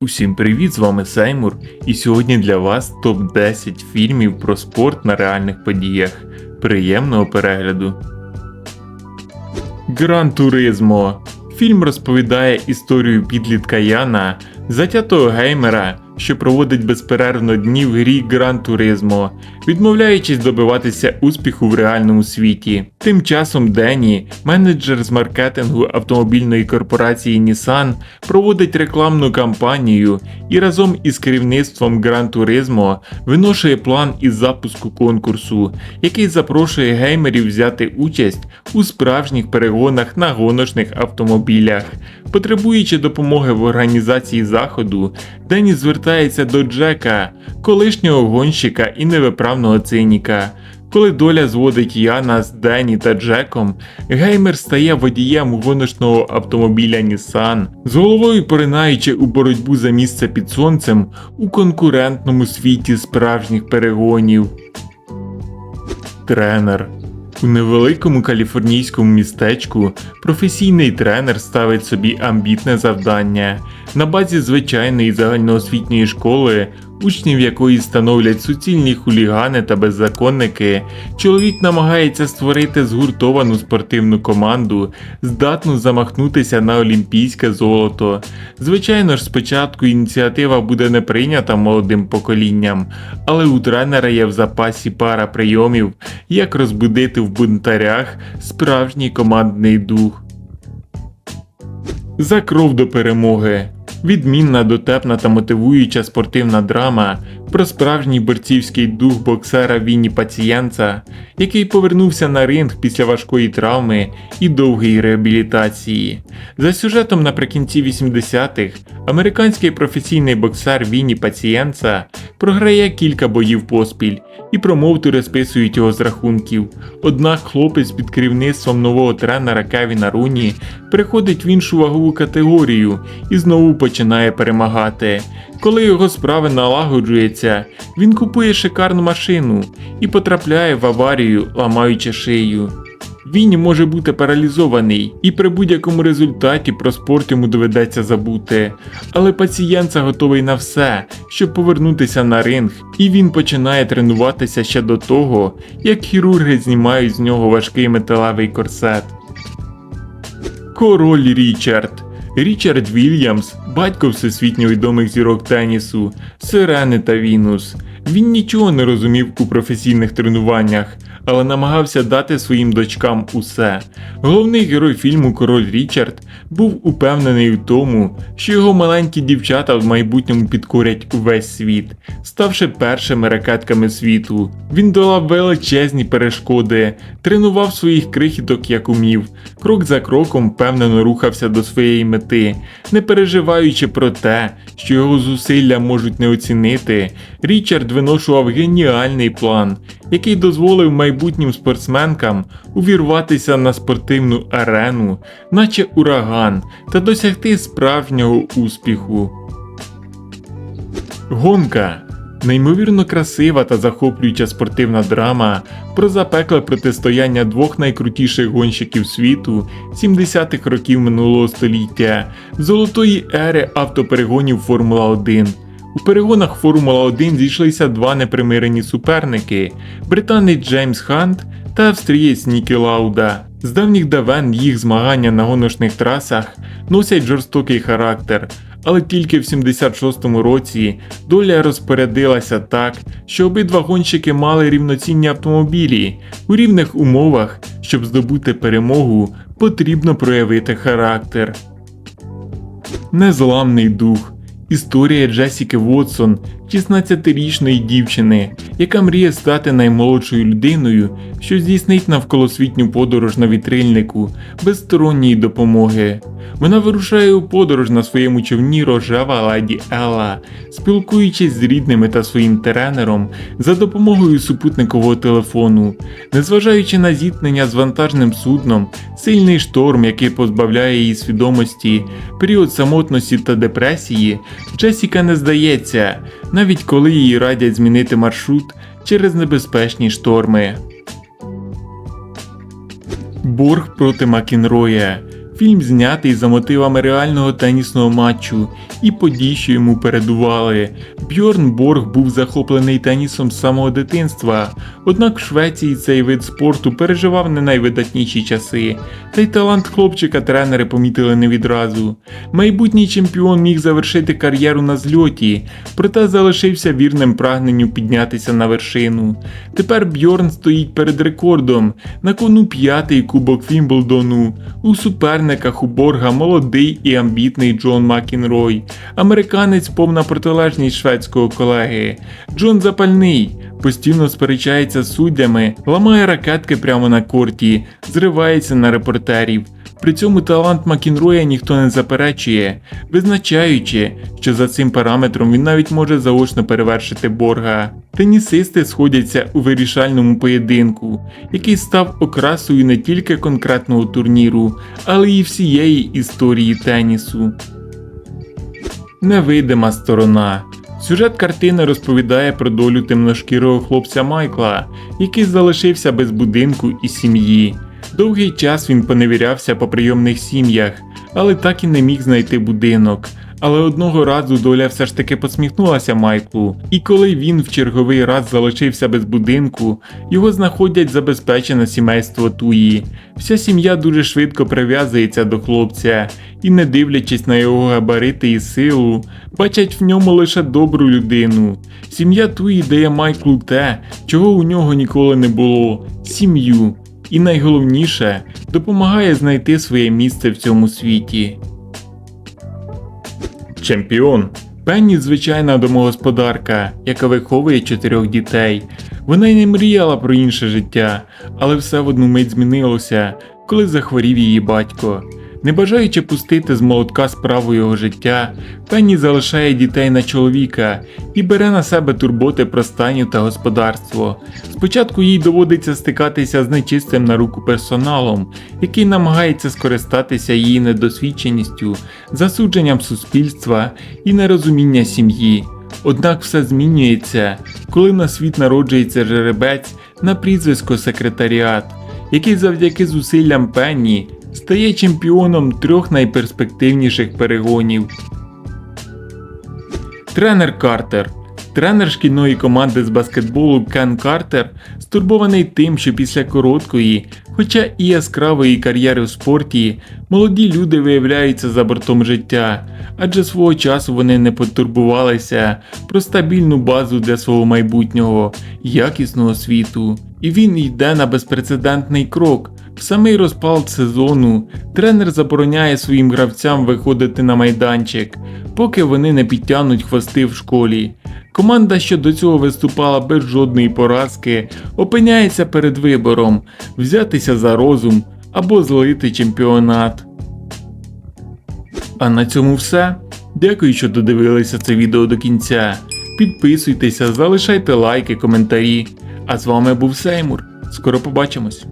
Усім привіт, з вами Сеймур, і сьогодні для вас топ-10 фільмів про спорт на реальних подіях. Приємного перегляду. Гран Туризмо. Фільм розповідає історію підлітка Яна, затятого геймера, що проводить безперервно дні в грі Гран Туризмо, відмовляючись добиватися успіху в реальному світі. Тим часом Дені, менеджер з маркетингу автомобільної корпорації Nissan, проводить рекламну кампанію і разом із керівництвом Гран Туризмо виношує план із запуску конкурсу, який запрошує геймерів взяти участь у справжніх перегонах на гоночних автомобілях. Потребуючи допомоги в організації заходу, Дені звертається до Джека, колишнього гонщика і невиправного циніка. Коли доля зводить Яна з Дені та Джеком, геймер стає водієм гоночного автомобіля Nissan, з головою поринаючи у боротьбу за місце під сонцем у конкурентному світі справжніх перегонів. Тренер у невеликому каліфорнійському містечку професійний тренер ставить собі амбітне завдання. На базі звичайної загальноосвітньої школи, учнів якої становлять суцільні хулігани та беззаконники, чоловік намагається створити згуртовану спортивну команду, здатну замахнутися на олімпійське золото. Звичайно ж, спочатку ініціатива буде не прийнята молодим поколінням, але у тренера є в запасі пара прийомів, як розбудити в бунтарях справжній командний дух. За кров до перемоги. Відмінна, дотепна та мотивуюча спортивна драма про справжній борцівський дух боксера Вінні Пацієнца, який повернувся на ринг після важкої травми і довгої реабілітації. За сюжетом наприкінці 80-х американський професійний боксер Вінні Пацієнца програє кілька боїв поспіль, і промоутери списують його з рахунків. Однак хлопець під керівництвом нового тренера Кевіна Руні переходить в іншу вагову категорію і знову починає перемагати. Коли його справи налагоджуються, він купує шикарну машину і потрапляє в аварію, ламаючи шию. Він може бути паралізований, і при будь-якому результаті про спорт йому доведеться забути. Але пацієнт готовий на все, щоб повернутися на ринг, і він починає тренуватися ще до того, як хірурги знімають з нього важкий металевий корсет. Король Річард Річард Вільямс, батько всесвітньо відомих зірок тенісу, Сирени та Вінус. Він нічого не розумів у професійних тренуваннях, але намагався дати своїм дочкам усе. Головний герой фільму Король Річард був упевнений у тому, що його маленькі дівчата в майбутньому підкорять увесь світ, ставши першими ракетками світу. Він долав величезні перешкоди, тренував своїх крихіток як умів, крок за кроком впевнено рухався до своєї мети, не переживаючи про те, що його зусилля можуть не оцінити. Річард виношував геніальний план, який дозволив майбутнім спортсменкам увірватися на спортивну арену, наче ураган, та досягти справжнього успіху. Гонка неймовірно красива та захоплююча спортивна драма про запекле протистояння двох найкрутіших гонщиків світу 70-х років минулого століття, золотої ери автоперегонів Формула 1. У перегонах Формула 1 зійшлися два непримирені суперники британець Джеймс Хант та австрієць Нікі Лауда. З давніх давен їх змагання на гоночних трасах носять жорстокий характер, але тільки в 76-му році доля розпорядилася так, що обидва гонщики мали рівноцінні автомобілі. У рівних умовах, щоб здобути перемогу, потрібно проявити характер. Незламний дух. Історія Джесіки Вотсон, 16-річної дівчини, яка мріє стати наймолодшою людиною, що здійснить навколосвітню подорож на вітрильнику без сторонньої допомоги. Вона вирушає у подорож на своєму човні рожева леді Елла, спілкуючись з рідними та своїм тренером за допомогою супутникового телефону, незважаючи на зіткнення з вантажним судном, сильний шторм, який позбавляє її свідомості, період самотності та депресії, Джесіка не здається, навіть коли їй радять змінити маршрут через небезпечні шторми. Борг проти Макінроя Фільм знятий за мотивами реального тенісного матчу і подій, що йому передували. Бьорн Борг був захоплений тенісом з самого дитинства, однак в Швеції цей вид спорту переживав не найвидатніші часи, та й талант хлопчика тренери помітили не відразу. Майбутній чемпіон міг завершити кар'єру на зльоті, проте залишився вірним прагненню піднятися на вершину. Тепер Бьорн стоїть перед рекордом на кону п'ятий кубок Вімблдону. У суперниках у Борга молодий і амбітний Джон Макінрой, американець повна протилежність шведського колеги. Джон запальний, постійно сперечається з суддями, ламає ракетки прямо на корті, зривається на репортерів. При цьому талант Макінроя ніхто не заперечує, визначаючи, що за цим параметром він навіть може заочно перевершити Борга. Тенісисти сходяться у вирішальному поєдинку, який став окрасою не тільки конкретного турніру, але й всієї історії тенісу. Невидима сторона. Сюжет картини розповідає про долю темношкірого хлопця Майкла, який залишився без будинку і сім'ї. Довгий час він поневірявся по прийомних сім'ях, але так і не міг знайти будинок. Але одного разу доля все ж таки посміхнулася Майклу, і коли він в черговий раз залишився без будинку, його знаходять забезпечене сімейство Туї. Вся сім'я дуже швидко прив'язується до хлопця і, не дивлячись на його габарити і силу, бачать в ньому лише добру людину. Сім'я Туї дає Майклу те, чого у нього ніколи не було сім'ю. І найголовніше допомагає знайти своє місце в цьому світі. Чемпіон. Пенні звичайна домогосподарка, яка виховує чотирьох дітей. Вона й не мріяла про інше життя, але все в одну мить змінилося, коли захворів її батько. Не бажаючи пустити з молотка справу його життя, Пенні залишає дітей на чоловіка і бере на себе турботи про стайню та господарство. Спочатку їй доводиться стикатися з нечистим на руку персоналом, який намагається скористатися її недосвідченістю, засудженням суспільства і нерозуміння сім'ї. Однак все змінюється, коли на світ народжується жеребець на прізвисько секретаріат, який завдяки зусиллям Пенні стає чемпіоном трьох найперспективніших перегонів. Тренер Картер. Тренер шкільної команди з баскетболу Кен Картер стурбований тим, що після короткої, хоча і яскравої кар'єри в спорті, молоді люди виявляються за бортом життя, адже свого часу вони не потурбувалися про стабільну базу для свого майбутнього, якісного світу. І він йде на безпрецедентний крок. В самий розпал сезону тренер забороняє своїм гравцям виходити на майданчик, поки вони не підтягнуть хвости в школі. Команда, що до цього виступала без жодної поразки, опиняється перед вибором взятися за розум або злити чемпіонат. А на цьому все. Дякую, що додивилися це відео до кінця. Підписуйтеся, залишайте лайки, коментарі. А з вами був Сеймур. Скоро побачимось.